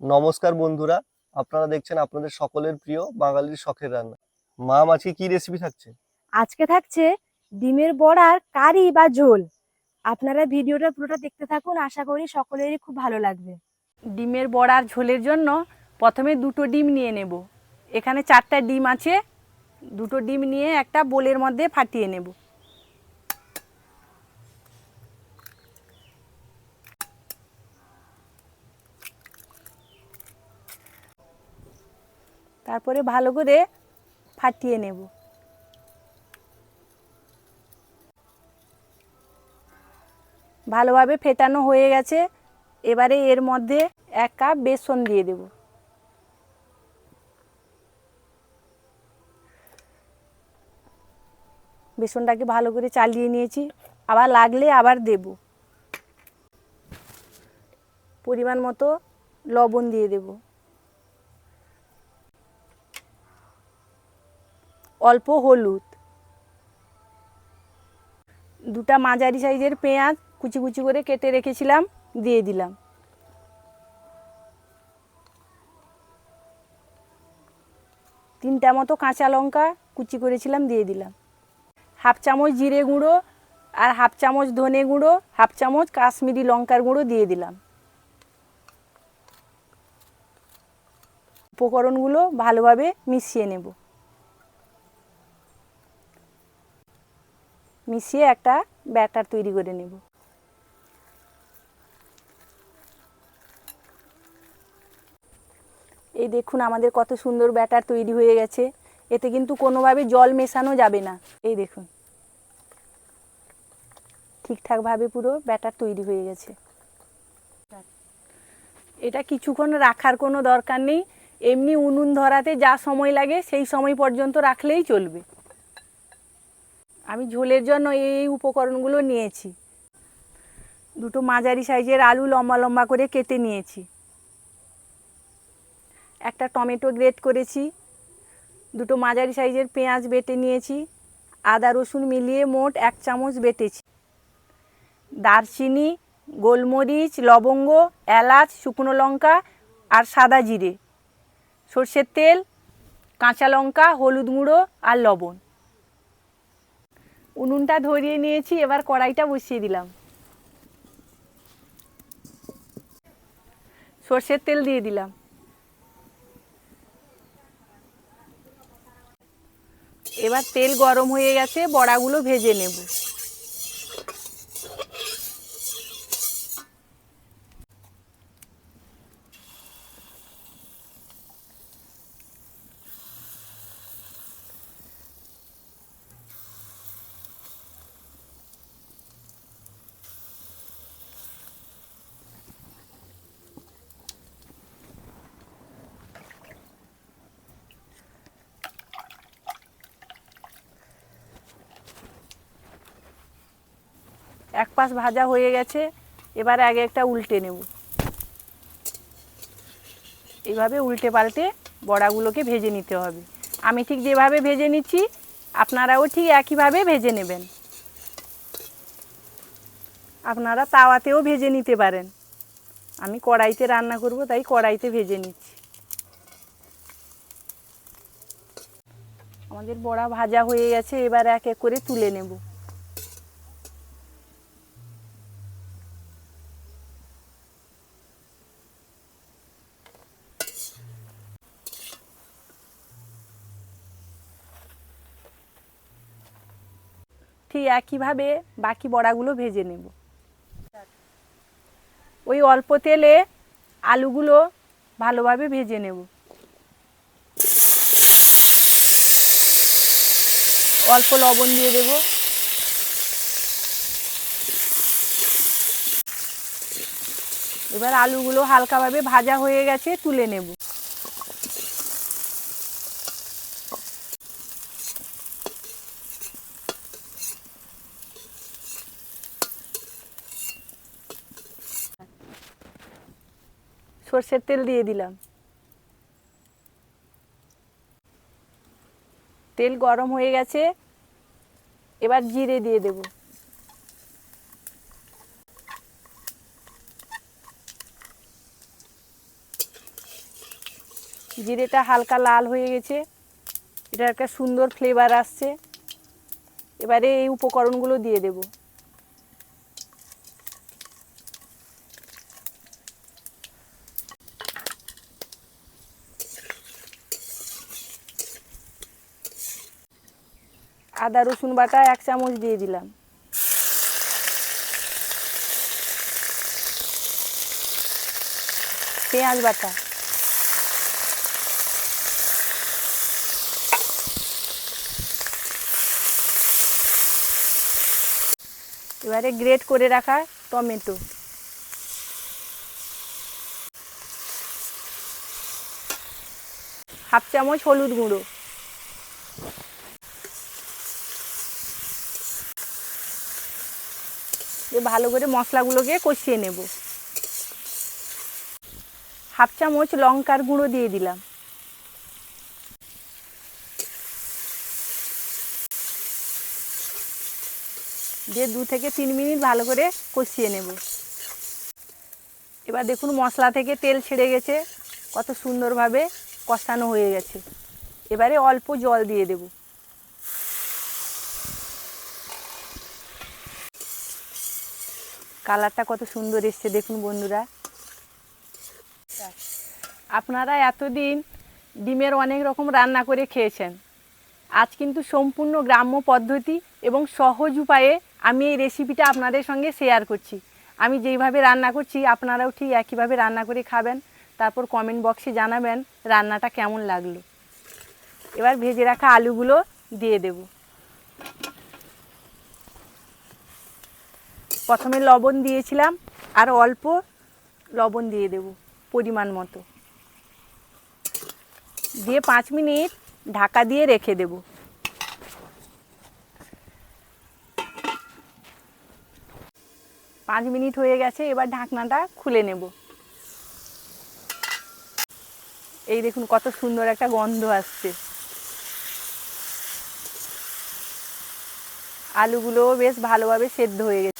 নমস্কার বন্ধুরা আপনারা দেখছেন আপনাদের সকলের প্রিয় বাঙালির শখের রান্না। মা আজকে কি রেসিপি থাকছে? আজকে থাকছে ডিমের বড়ার কারি বা ঝোল। আপনারা ভিডিওটা পুরোটা দেখতে থাকুন আশা করি সকলেরই খুব ভালো লাগবে। ডিমের বড়ার ঝোলের জন্য প্রথমে দুটো ডিম নিয়ে নেব। এখানে চারটা ডিম আছে দুটো ডিম নিয়ে একটা বোলের মধ্যে ফাটিয়ে নেব। তারপরে ভালো করে ফাটিয়ে নেব। ভালোভাবে ফেটানো হয়ে গেছে। এবারে এর মধ্যে এক কাপ বেসন দিয়ে দেব। বেসনটাকে ভালো করে চালিয়ে নিয়েছি। আবার লাগলে আবার দেব। পরিমাণ মতো লবণ দিয়ে দেব। অল্প হলুদ। দুটা মাঝারি সাইজের পেঁয়াজ কুচি কুচি করে কেটে রেখেছিলাম, দিয়ে দিলাম। তিনটা মতো কাঁচা লঙ্কা কুচি করেছিলাম, দিয়ে দিলাম। হাফ চামচ জিরে গুঁড়ো আর হাফ চামচ ধনে গুঁড়ো, হাফ চামচ কাশ্মীরি লঙ্কার গুঁড়ো দিয়ে দিলাম। উপকরণগুলো ভালোভাবে মিশিয়ে নেব। মিশিয়ে একটা ব্যাটার তৈরি করে নেব। এই দেখুন আমাদের কত সুন্দর ব্যাটার তৈরি হয়ে গেছে। এতে কিন্তু কোনোভাবে জল মেশানো যাবে না। এই দেখুন। ঠিকঠাকভাবে পুরো ব্যাটার তৈরি হয়ে গেছে। এটা কিছুক্ষণ রাখার কোনো দরকার নেই। এমনি উনুন ধরাতে যা সময় লাগে সেই সময় পর্যন্ত রাখলেই চলবে। আমি ঝোলের জন্য এই উপকরণগুলো নিয়েছি। দুটো মাঝারি সাইজের আলু লম্বা লম্বা করে কেটে নিয়েছি। একটা টমেটো গ্রেট করেছি। দুটো মাঝারি সাইজের পেঁয়াজ বেটে নিয়েছি। আদা রসুন মিলিয়ে মোট এক চামচ বেটেছি। দারচিনি, গোলমরিচ, লবঙ্গ, এলাচ, শুকনো লঙ্কা আর সাদা জিরে। সর্ষের তেল, কাঁচা লঙ্কা, হলুদ গুঁড়ো আর লবণ। উনুনটা ধরিয়ে নিয়েছি, এবার কড়াইটা বসিয়ে দিলাম। সর্ষের তেল দিয়ে দিলাম। এবার তেল গরম হয়ে গেছে, বড়াগুলো ভেজে নেব। এক পাশ ভাজা হয়ে গেছে, এবার আগে একটা উল্টে নেব। এইভাবে উল্টে পাল্টে বড়াগুলোকে ভেজে নিতে হবে। আমি ঠিক যেভাবে ভেজে নিচ্ছি, আপনারাও ঠিক একইভাবে ভেজে নেবেন। আপনারা তাওয়াতেও ভেজে নিতে পারেন। আমি কড়াইতে রান্না করব, তাই কড়াইতে ভেজে নিচ্ছি। আমাদের বড়া ভাজা হয়ে গেছে, এবার এক এক করে তুলে নেব। ঠিক একইভাবে বাকি বড়াগুলো ভেজে নেব। ওই অল্প তেলে আলুগুলো ভালোভাবে ভেজে নেব। অল্প লবণ দিয়ে দেব। এবার আলুগুলো হালকাভাবে ভাজা হয়ে গেছে তুলে নেব। সর্ষের তেল দিয়ে দিলাম। তেল গরম হয়ে গেছে, এবার জিরে দিয়ে দেব। জিরেটা হালকা লাল হয়ে গেছে এটা একটা সুন্দর ফ্লেভার আসছে। এবারে এই উপকরণগুলো দিয়ে দেব। আদা, রসুন বাটা এক চামচ দিয়ে দিলাম। পেঁয়াজ বাটা। এবারে গ্রেট করে রাখা টমেটো। হাফ চামচ হলুদ গুঁড়ো। দিয়ে ভালো করে মশলাগুলোকে কষিয়ে নেব। হাফ চামচ লঙ্কার গুঁড়ো দিয়ে দিলাম। দিয়ে দু থেকে তিন মিনিট ভালো করে কষিয়ে নেব। এবার দেখুন মশলা থেকে তেল ছেড়ে গেছে, কত সুন্দরভাবে কষানো হয়ে গেছে। এবারে অল্প জল দিয়ে দেব। কালারটা কত সুন্দর এসছে দেখুন বন্ধুরা। আপনারা এতদিন ডিমের অনেক রকম রান্না করে খেয়েছেন। আজ কিন্তু সম্পূর্ণ গ্রাম্য পদ্ধতি এবং সহজ উপায়ে আমি এই রেসিপিটা আপনাদের সঙ্গে শেয়ার করছি। আমি যেইভাবে রান্না করছি, আপনারাও ঠিক একইভাবে রান্না করে খাবেন। তারপর কমেন্ট বক্সে জানাবেন রান্নাটা কেমন লাগল। এবার ভেজে রাখা আলুগুলো দিয়ে দেব। প্রথমে লবণ দিয়েছিলাম, আর অল্প লবণ দিয়ে দেব পরিমাণ মতো। দিয়ে পাঁচ মিনিট ঢাকা দিয়ে রেখে দেব। পাঁচ মিনিট হয়ে গেছে, এবার ঢাকনাটা খুলে নেব। এই দেখুন কত সুন্দর একটা গন্ধ আসছে। আলুগুলোও বেশ ভালোভাবে সেদ্ধ হয়ে গেছে।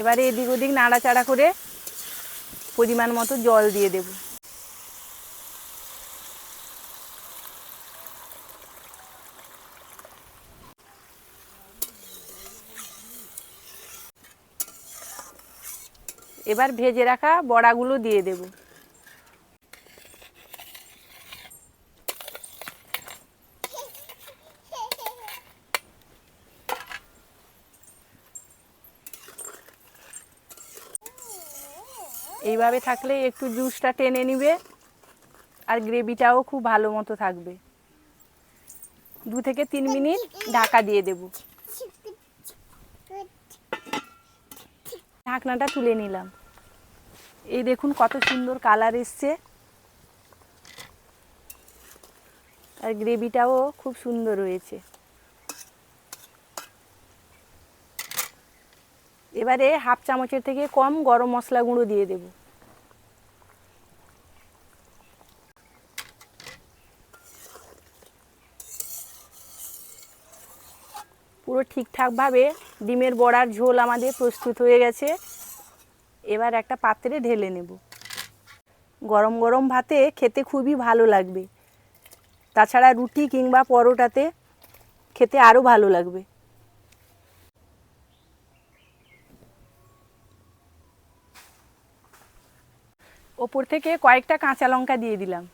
এবারে এদিক ওদিক নাড়াচাড়া করে পরিমাণ মতো জল দিয়ে দেব। এবার ভেজে রাখা বড়াগুলো দিয়ে দেব। এইভাবে থাকলে একটু জুসটা টেনে নিবে আর গ্রেভিটাও খুব ভালো মতো থাকবে। দু থেকে তিন মিনিট ঢাকা দিয়ে দেবো। ঢাকনাটা তুলে নিলাম। এই দেখুন কত সুন্দর কালার এসছে। আর গ্রেভিটাও খুব সুন্দর হয়েছে। এবারে হাফ চামচের থেকে কম গরম মশলা গুঁড়ো দিয়ে দেব। পুরো ঠিকঠাকভাবে ডিমের বড়ার ঝোল আমাদের প্রস্তুত হয়ে গেছে। এবার একটা পাত্রে ঢেলে নেব। গরম গরম ভাতে খেতে খুবই ভালো লাগবে। তাছাড়া রুটি কিংবা পরোটাতে খেতে আরও ভালো লাগবে। ওপর থেকে কয়েকটা কাঁচা লঙ্কা দিয়ে দিলাম।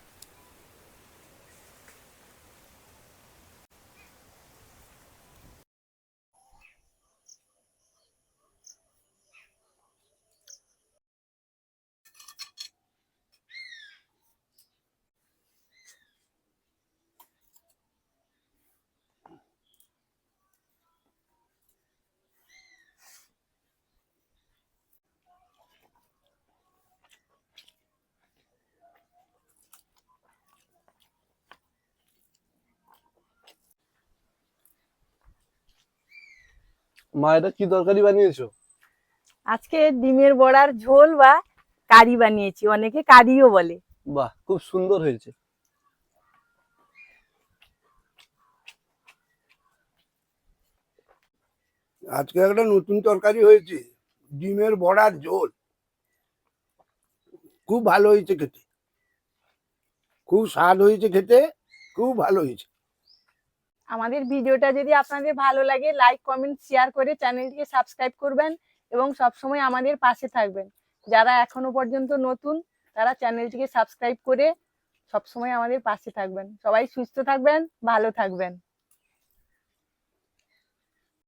মা এটা কি তরকারি বানিয়েছো? আজকে ডিমের বড়ার ঝোল বা কারি বানিয়েছি অনেকে কারিও বলে। বাহ খুব সুন্দর হয়েছে। আজকে একটা নতুন তরকারি হয়েছে ডিমের বড়ার ঝোল। খুব ভালো হয়েছে খেতে। খুব স্বাদ হয়েছে খেতে খুব ভালো হয়েছে। আমাদের ভিডিওটা যদি আপনাদের ভালো লাগে লাইক কমেন্ট শেয়ার করে চ্যানেলটিকে সাবস্ক্রাইব করবেন এবং সবসময় আমাদের পাশে থাকবেন। যারা এখনও পর্যন্ত নতুন, তারা চ্যানেলটিকে সাবস্ক্রাইব করে সবসময় আমাদের পাশে থাকবেন। সবাই সুস্থ থাকবেন, ভালো থাকবেন।